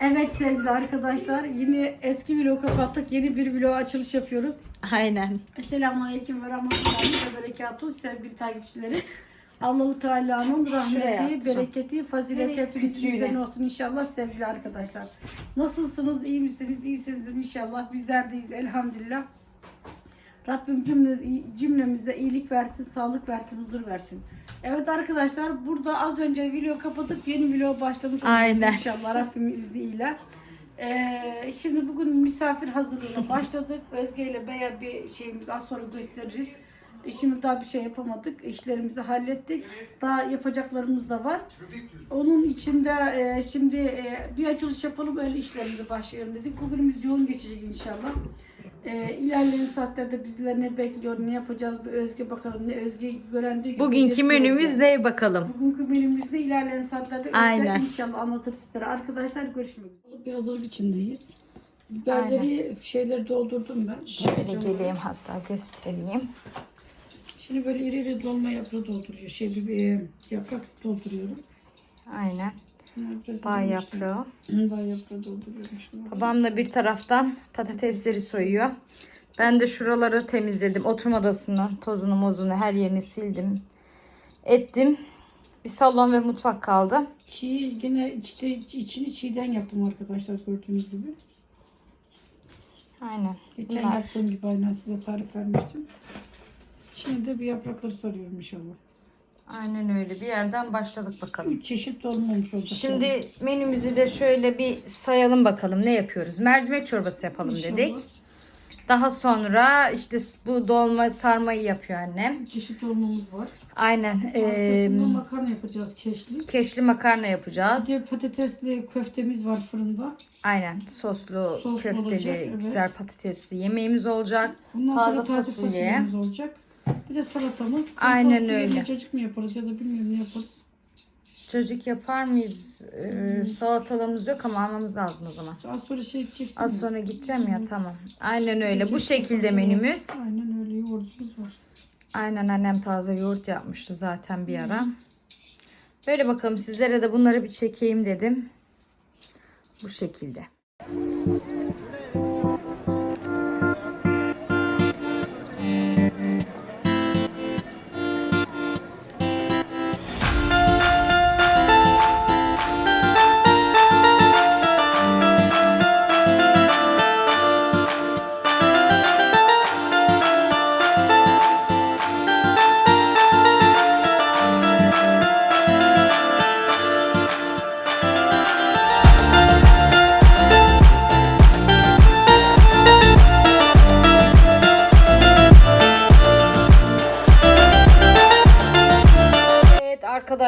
Evet sevgili arkadaşlar yine eski vlog kapattık yeni bir vlog açılış yapıyoruz. Aynen. Esselamu Aleyküm ve Rahmetullahi ve Berekatuhu sevgili takipçileri. Allahu Teala'nın Şuraya rahmeti, bereketi, fazileti küçüğüne. üzerine olsun inşallah sevgili arkadaşlar. Nasılsınız, iyi misiniz, iyisinizdir inşallah. Bizler deyiz elhamdülillah. Rabbim cümle, cümlemize iyilik versin, sağlık versin, huzur versin. Evet arkadaşlar burada az önce video kapatıp yeni video başlamış Aynen. inşallah Rabbimin izniyle. Ee, şimdi bugün misafir hazırlığına başladık. Özge ile bayağı bir şeyimiz az sonra gösteririz. Şimdi daha bir şey yapamadık. İşlerimizi hallettik. Daha yapacaklarımız da var. Onun içinde e, şimdi e, bir açılış yapalım öyle işlerimize başlayalım dedik. Bugünümüz yoğun geçecek inşallah. E, ilerleyen saatlerde bizler ne bekliyor, ne yapacağız bir Özge bakalım. Ne Özge gören diyor ki, Bugünkü menümüz ne bakalım? Bugünkü menümüzde ilerleyen saatlerde Özge Aynen. inşallah anlatır sizlere. Arkadaşlar görüşmek üzere. Bir hazırlık içindeyiz. Biberleri şeyleri doldurdum ben. Şöyle geleyim hatta göstereyim. Şimdi böyle iri iri dolma yaprağı dolduruyor. Şey bir, bir yaprak dolduruyorum. Aynen. Bağ yaprağı. Bağ yaprağı dolduruyorum şimdi. Babam da bir taraftan patatesleri soyuyor. Ben de şuraları temizledim. Oturma odasını, tozunu mozunu her yerini sildim. Ettim. Bir salon ve mutfak kaldı. Çiğ yine içte içini çiğden yaptım arkadaşlar gördüğünüz gibi. Aynen. Geçen Bunlar. yaptığım gibi aynen size tarif vermiştim. Şimdi de bir yaprakları sarıyorum inşallah. Aynen öyle. Bir yerden başladık bakalım. Üç çeşit dolma olmuş olacak. Şimdi menümüzü de şöyle bir sayalım bakalım ne yapıyoruz. Mercimek çorbası yapalım İnşallah. dedik. Daha sonra işte bu dolma sarmayı yapıyor annem. Çeşit dolmamız var. Aynen. Ee, makarna yapacağız keşli. keşli makarna yapacağız. Bir de patatesli köftemiz var fırında. Aynen soslu, Soslu köfteli, olacak, evet. güzel patatesli yemeğimiz olacak. Bundan Taze sonra taze fasulye. fasulyemiz olacak. Bir de salatamız. Aynen öyle. Cacık mı yaparız ya da bilmiyorum ne yaparız. Çocuk yapar mıyız? Ee, salatalığımız yok ama almamız lazım o zaman. Az sonra şey edeceksin. Az mi? sonra gideceğim ya tamam. Aynen öyle. Bu şekilde menümüz. Aynen öyle yoğurdumuz var. Aynen annem taze yoğurt yapmıştı zaten bir ara. Böyle bakalım sizlere de bunları bir çekeyim dedim. Bu şekilde.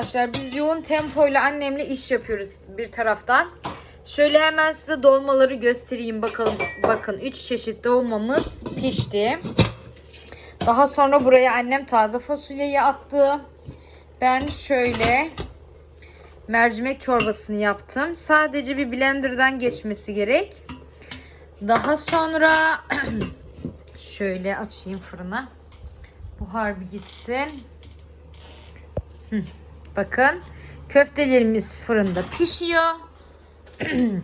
Arkadaşlar biz yoğun tempoyla annemle iş yapıyoruz bir taraftan. Şöyle hemen size dolmaları göstereyim bakalım. Bakın 3 çeşit dolmamız pişti. Daha sonra buraya annem taze fasulyeyi attı. Ben şöyle mercimek çorbasını yaptım. Sadece bir blenderdan geçmesi gerek. Daha sonra şöyle açayım fırına. Buhar bir gitsin. Bakın köftelerimiz fırında pişiyor.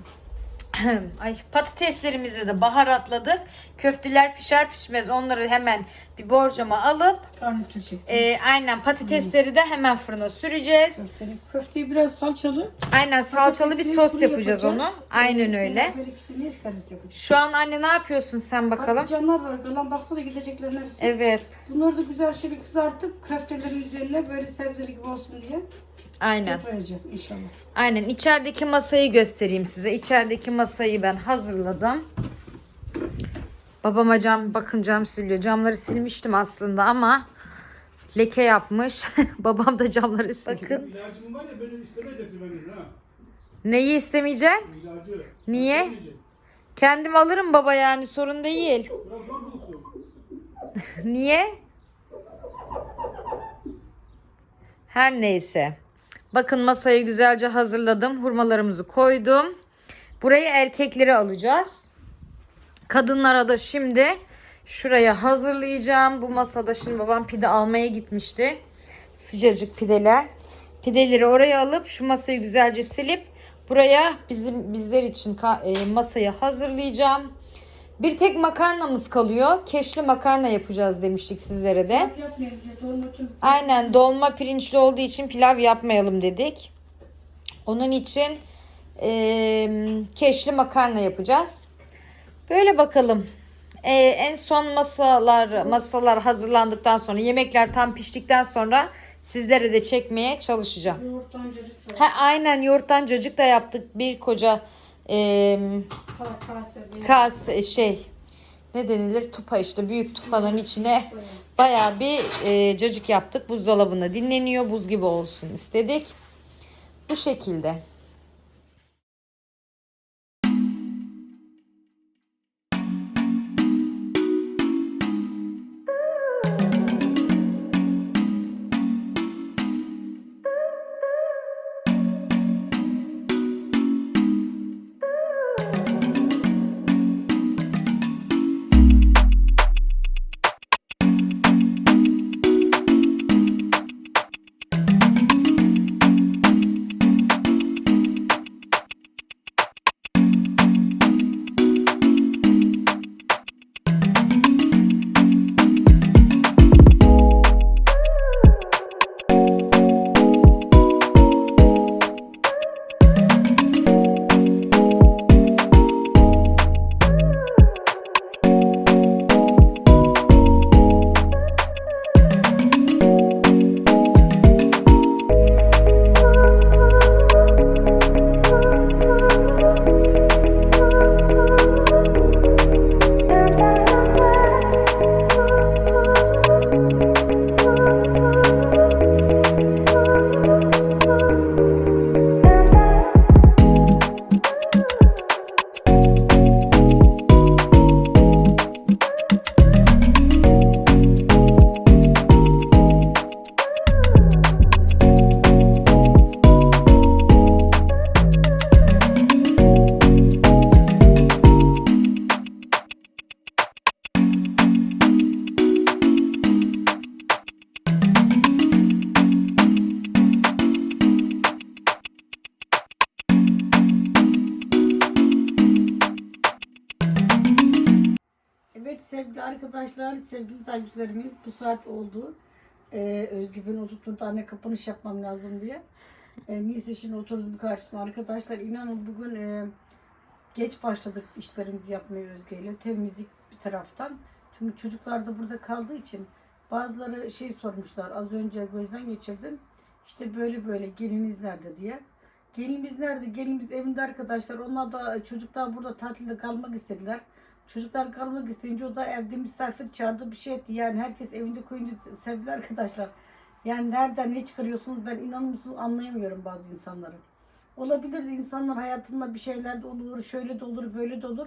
Ay patateslerimizi de baharatladık. Köfteler pişer pişmez onları hemen bir borcama alıp Garnitür e, aynen patatesleri de hemen fırına süreceğiz. Köfteyi. Köfteyi biraz salçalı. Aynen salçalı bir patatesli sos kuru yapacağız onu. Aynen Ee, öyle. Böyle ikisini servis yapacağız. Şu an anne ne yapıyorsun sen bakalım? Patlıcanlar var. Kalan baksana gideceklerin hepsi. Evet. Bunları da güzel şöyle kızartıp köftelerin üzerine böyle sebzeli gibi olsun diye Aynen. koyacağım inşallah. Aynen içerideki masayı göstereyim size. İçerideki masayı ben hazırladım. Babama cam bakın cam siliyor. Camları silmiştim aslında ama leke yapmış. Babam da camları bakın. İlacım var ya beni istemeyeceksin benim ha. Neyi istemeyeceksin? İlacı. Niye? Kendim alırım baba yani sorun değil. Niye? Her neyse. Bakın masayı güzelce hazırladım. Hurmalarımızı koydum. Burayı erkekleri alacağız. Kadınlara da şimdi şuraya hazırlayacağım. Bu masada şimdi babam pide almaya gitmişti. Sıcacık pideler. Pideleri oraya alıp şu masayı güzelce silip Buraya bizim bizler için e, masayı hazırlayacağım. Bir tek makarnamız kalıyor. Keşli makarna yapacağız demiştik sizlere de. Aynen dolma pirinçli olduğu için pilav yapmayalım dedik. Onun için eee, keşli makarna yapacağız. Böyle bakalım. Eee, en son masalar masalar hazırlandıktan sonra yemekler tam piştikten sonra sizlere de çekmeye çalışacağım. Yoğurttan cacık da. Ha, aynen yoğurttan cacık da yaptık. Bir koca Ka- Kase. şey ne denilir tupa işte büyük tupanın içine bayağı bir e, cacık yaptık. Buzdolabında dinleniyor. Buz gibi olsun istedik. Bu şekilde. Sevgili arkadaşlar, sevgili takipçilerimiz bu saat oldu. Ee, Özgü beni oturttu anne kapanış yapmam lazım diye. Ee, neyse şimdi oturdum karşısına arkadaşlar. inanın bugün e, geç başladık işlerimizi yapmaya Özge ile. Temizlik bir taraftan. Çünkü çocuklar da burada kaldığı için bazıları şey sormuşlar. Az önce gözden geçirdim. İşte böyle böyle geliniz nerede diye. Gelinimiz nerede? Gelinimiz evinde arkadaşlar. Onlar da çocuklar burada tatilde kalmak istediler. Çocuklar kalmak isteyince o da evde misafir çağırdı bir şey etti. Yani herkes evinde koyunca sevdi arkadaşlar. Yani nereden ne çıkarıyorsunuz ben inanır mısınız anlayamıyorum bazı insanları. Olabilir de insanlar hayatında bir şeyler de olur, şöyle de olur, böyle de olur.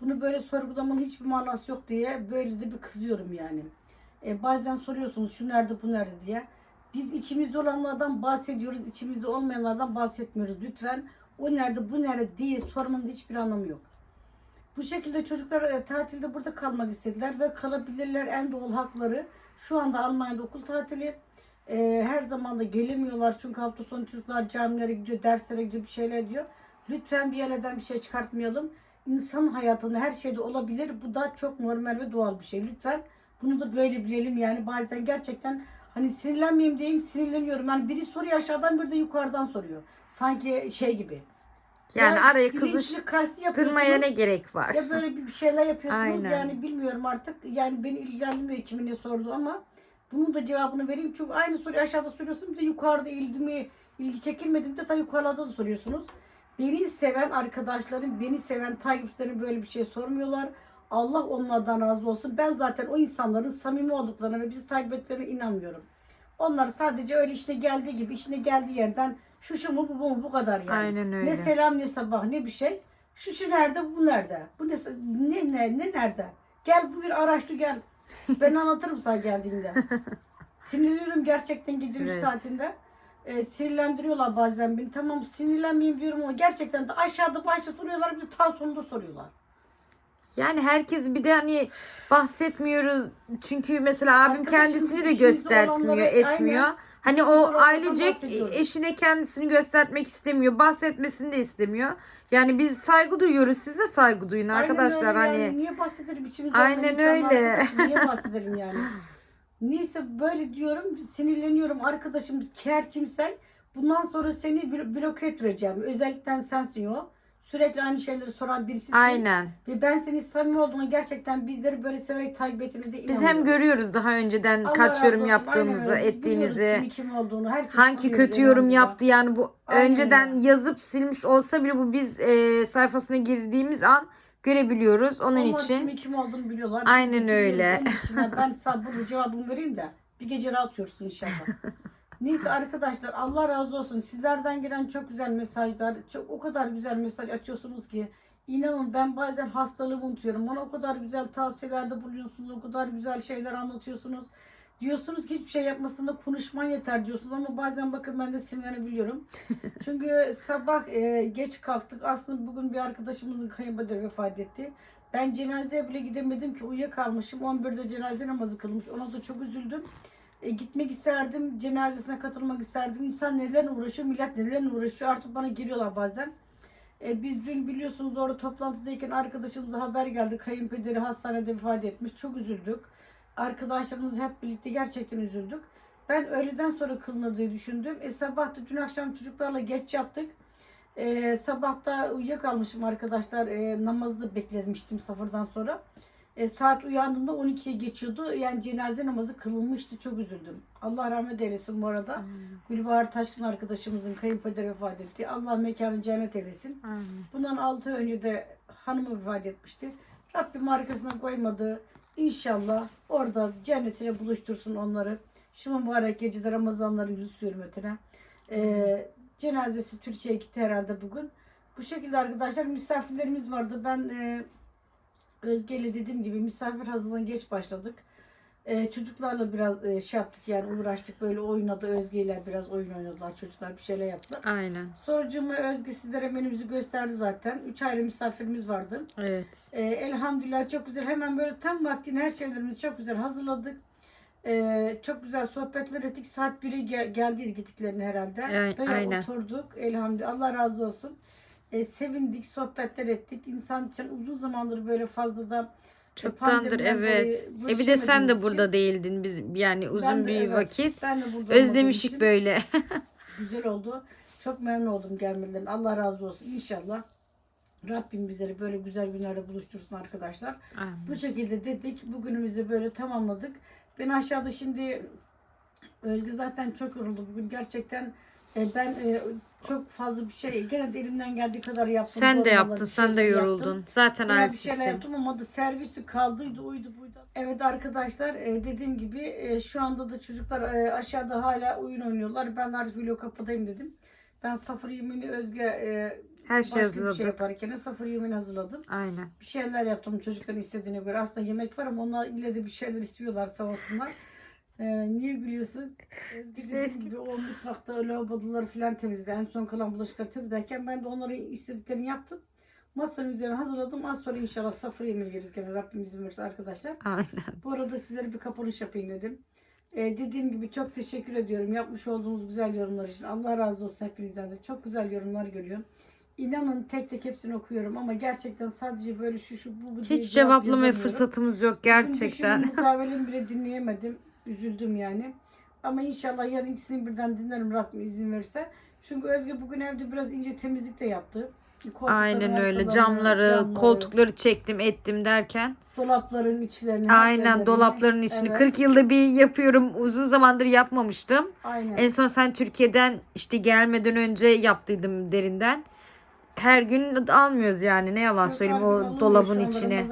Bunu böyle sorgulamanın hiçbir manası yok diye böyle de bir kızıyorum yani. E, bazen soruyorsunuz şu nerede bu nerede diye. Biz içimizde olanlardan bahsediyoruz, içimizde olmayanlardan bahsetmiyoruz. Lütfen o nerede bu nerede diye sormanın hiçbir anlamı yok. Bu şekilde çocuklar e, tatilde burada kalmak istediler ve kalabilirler en doğal hakları. Şu anda Almanya'da okul tatili. E, her zaman da gelemiyorlar çünkü hafta sonu çocuklar camilere gidiyor, derslere gidiyor, bir şeyler diyor. Lütfen bir yerden bir şey çıkartmayalım. İnsan hayatında her şeyde olabilir. Bu da çok normal ve doğal bir şey. Lütfen bunu da böyle bilelim yani bazen gerçekten hani sinirlenmeyeyim diyeyim sinirleniyorum. Yani biri soruyor aşağıdan biri de yukarıdan soruyor. Sanki şey gibi. Yani Ya araya kızıştırmaya ne gerek var? Ya böyle bir şeyler yapıyorsunuz Aynen. yani bilmiyorum artık. Yani beni ilgilendirmiyor kimin ne sordu ama bunun da cevabını vereyim. Çünkü aynı soruyu aşağıda soruyorsun bir de yukarıda ilgi mi, ilgi çekilmedi de ta yukarıda da soruyorsunuz. Beni seven arkadaşlarım, beni seven takipçilerim böyle bir şey sormuyorlar. Allah onlardan razı olsun. Ben zaten o insanların samimi olduklarına ve bizi takip ettiklerine inanmıyorum. Onlar sadece öyle işte geldiği gibi, işine geldiği yerden şu şu mu bu mu bu kadar yani. Aynen öyle. Ne selam ne sabah ne bir şey. Şu şu nerede bu nerede? Bu ne ne ne, ne nerede? Gel buyur araştır gel. Ben anlatırım sana geldiğinde. Sinirleniyorum gerçekten gece Evet. saatinde. Ee, sinirlendiriyorlar bazen beni. Tamam sinirlenmeyeyim diyorum ama gerçekten de aşağıda başta soruyorlar bir de ta sonunda soruyorlar. Yani herkes bir de hani bahsetmiyoruz. Çünkü mesela abim Arkadaşım, kendisini de içimizde göstertmiyor, olanları- etmiyor. aynen. Hani o olanlardan ailecek bahsediyoruz. eşine kendisini göstermek istemiyor. Bahsetmesini de istemiyor. Yani biz saygı duyuyoruz. Siz de saygı duyun arkadaşlar. Aynen öyle hani yani. Niye bahsedelim içimizde Aynen insanlar öyle. arkadaşım, Niye bahsedelim yani? Neyse böyle diyorum sinirleniyorum arkadaşım her kimsen bundan sonra seni blo- bloke ettireceğim. Özellikle sensin o. Sürekli aynı şeyleri soran birisisin. aynen. Ve ben senin samimi olduğunu gerçekten bizleri böyle severek takip ettiğini de Biz hem görüyoruz daha önceden Allah kaç yorum yaptığınızı, Aynen ettiğinizi. kimin kim olduğunu. Herkes Hangi kötü yorum elhamdülillah. yaptı yani bu Aynen önceden yazıp silmiş olsa bile bu biz e, sayfasına girdiğimiz an görebiliyoruz. Onun Onlar için kimin kim olduğunu biliyorlar. Aynen Biz de biliyoruz. öyle. Ben- burada cevabımı vereyim de bir gece rahat uyursun inşallah. Neyse arkadaşlar Allah razı olsun. Sizlerden gelen çok güzel mesajlar, çok o kadar güzel mesaj atıyorsunuz ki inanın ben bazen hastalığımı unutuyorum. Bana o kadar güzel tavsiyelerde bulunuyorsunuz, o kadar güzel şeyler anlatıyorsunuz. Diyorsunuz ki hiçbir şey yapmasında konuşman yeter diyorsunuz ama bazen bakın ben de sinirlenebiliyorum. Çünkü sabah e, geç kalktık. Aslında bugün bir arkadaşımızın kayınpederi vefat etti. Ben cenazeye bile gidemedim ki uyuyakalmışım. 11'de cenaze namazı kılmış. Ona da çok üzüldüm. E, gitmek isterdim. Cenazesine katılmak isterdim. İnsan nelerle uğraşıyor, millet nelerle uğraşıyor. Artık bana giriyorlar bazen. E, biz dün biliyorsunuz orada toplantıdayken arkadaşımıza haber geldi. Kayınpederi hastanede vefat etmiş. Çok üzüldük. Arkadaşlarımız hep birlikte gerçekten üzüldük. Ben öğleden sonra kılınır diye düşündüm. E, sabah da dün akşam çocuklarla geç yattık. E, sabah da uyuyakalmışım arkadaşlar. E, namazı da beklemiştim safırdan sonra. E, saat uyandığımda 12'ye geçiyordu. Yani cenaze namazı kılınmıştı. Çok üzüldüm. Allah rahmet eylesin bu arada. Gülbahar Taşkın arkadaşımızın kayınpederi vefat etti. Allah mekanı cennet eylesin. Bundan 6 ay önce de hanımı vefat etmişti. Rabbim arkasına koymadı. İnşallah orada cennetine buluştursun onları. Şu mübarek gecede Ramazanları yüz hürmetine. Ee, cenazesi Türkiye'ye gitti herhalde bugün. Bu şekilde arkadaşlar misafirlerimiz vardı. Ben e, Özge ile dediğim gibi misafir hazırlığına geç başladık. Ee, çocuklarla biraz e, şey yaptık yani uğraştık böyle oynadı Özge ile biraz oyun oynadılar çocuklar bir şeyler yaptılar. aynen. Sonucuma Özge sizlere menümüzü gösterdi zaten. Üç ayrı misafirimiz vardı. Evet. Ee, elhamdülillah çok güzel. Hemen böyle tam vaktine her şeylerimizi çok güzel hazırladık. Ee, çok güzel sohbetler ettik. Saat 1'e gel- geldi gittiklerini herhalde. Evet, Böyle aynen. oturduk. Elhamdülillah. Allah razı olsun. Ee, sevindik, sohbetler ettik. İnsan için uzun zamandır böyle fazla da e, Çoktandır evet. E bir de sen de görüşemediğimiz burada için değildin biz yani uzun ben de bir evet, vakit. Ben de burada Özlemişik için- böyle. Güzel oldu. Çok memnun oldum gelmelerinden. Allah razı olsun. İnşallah Rabbim bizleri böyle güzel günlerde buluştursun arkadaşlar. Bu şekilde dedik. Bugünümüzü böyle tamamladık. Ben aşağıda şimdi Özgü zaten çok yoruldu bugün. Gerçekten e, ben e, çok fazla bir şey gene de elimden geldiği kadar yaptım. Sen de Dolmalar, yaptın, sen de şeyler yoruldun. yaptım. Zaten Bayağı bir şeyler halsizsin. yaptım ama da servisti kaldıydı, uydu buydu. Evet arkadaşlar e, dediğim gibi e, şu anda da çocuklar e, aşağıda hala oyun oynuyorlar. Ben artık vlog kapatayım dedim. Ben safır yemini Özge e, Her şey başka bir şey yaparken safır yemini hazırladım. Aynen. Bir şeyler yaptım çocukların istediğine göre. Aslında yemek var ama onlar ile de bir şeyler istiyorlar sağ olsunlar. E, niye gülüyorsun? Özge dediğim gibi o mutfakta lavaboları falan temizledi. En son kalan bulaşıkları temizlerken ben de onların istediklerini yaptım. Masanın üzerine hazırladım. Az sonra inşallah safır yemeği yeriz gene Rabbim izin verirse arkadaşlar. Aynen. Bu arada sizlere bir kapanış yapayım dedim. Ee, dediğim gibi çok teşekkür ediyorum yapmış olduğunuz güzel yorumlar için. Allah razı olsun hepinizden de. Çok güzel yorumlar görüyorum. İnanın tek tek hepsini okuyorum ama gerçekten sadece böyle şu şu bu bu diye Hiç cevap cevaplamaya yazamıyorum. fırsatımız yok Bugün gerçekten. düşündüm, bile dinleyemedim. Üzüldüm yani. Ama inşallah yarın ikisini birden dinlerim Rabbim izin verirse. Çünkü Özge bugün evde biraz ince temizlik de yaptı. Koltukların Aynen öyle. Camları, camları, koltukları çektim, ettim derken. dolapların içlerini. Aynen dolapların içini. Evet, 40 yılda bir yapıyorum. Uzun zamandır yapmamıştım. Aynen. En son sen Türkiye'den işte gelmeden önce yaptıydım derinden. Her gün almıyoruz yani ne yalan Yok, söyleyeyim o dolabın içine.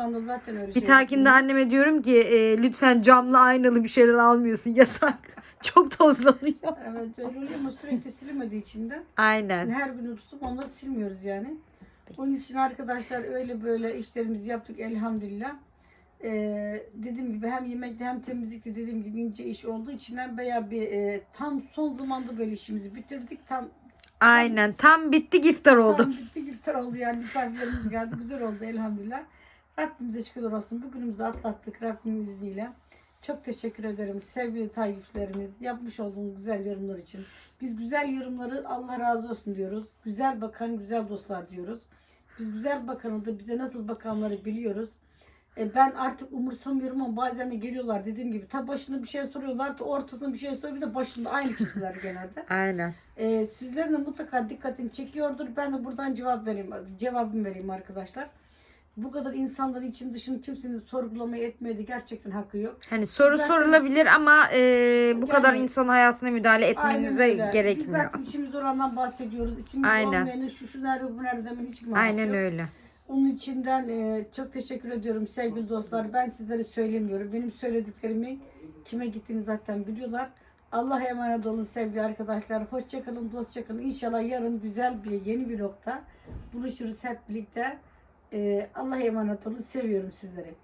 Bir şey takinde anneme diyorum ki e, lütfen camlı aynalı bir şeyler almıyorsun yasak. Çok tozlanıyor. Evet öyle oluyor ama sürekli silinmediği için de Aynen. her gün tutup onları silmiyoruz yani. Onun için arkadaşlar öyle böyle işlerimizi yaptık elhamdülillah. Ee, dediğim gibi hem yemekte hem temizlikte dediğim gibi ince iş olduğu için hem bayağı bir e, tam son zamanda böyle işimizi bitirdik. Tam Aynen. Tam bitti iftar oldu. Tam bitti iftar oldu yani misafirlerimiz geldi. Güzel oldu elhamdülillah. Rabbimize şükürler olsun. Bugünümüzü atlattık Rabbimin izniyle. Çok teşekkür ederim sevgili takipçilerimiz. Yapmış olduğunuz güzel yorumlar için. Biz güzel yorumları Allah razı olsun diyoruz. Güzel bakan güzel dostlar diyoruz. Biz güzel bakanı da bize nasıl bakanları biliyoruz. E ben artık umursamıyorum ama bazen de geliyorlar dediğim gibi. Ta başına bir şey soruyorlar, ta ortasına bir şey soruyor. Bir de başında aynı kişiler genelde. Aynen. Ee, sizlerin de mutlaka dikkatini çekiyordur. Ben de buradan cevap vereyim, cevabımı vereyim arkadaşlar. Bu kadar insanların için dışını kimsenin sorgulamaya etmeye de gerçekten hakkı yok. Hani soru Zaten- sorulabilir ama e, bu kadar Yani- insan hayatına müdahale etmenize öyle. Biz gerekmiyor. zaten içimiz olandan bahsediyoruz. İçimiz Aynen. olmayanı şu şu nerede bu nerede demenin hiç manası Aynen yok. öyle. Onun içinden e, çok teşekkür ediyorum sevgili dostlar. Ben sizlere söylemiyorum. Benim söylediklerimi kime gittiğini zaten biliyorlar. Allah'a emanet olun sevgili arkadaşlar. Hoşça kalın, dostça kalın. İnşallah yarın güzel bir yeni bir nokta buluşuruz hep birlikte. E, Allah'a emanet olun. Seviyorum sizleri.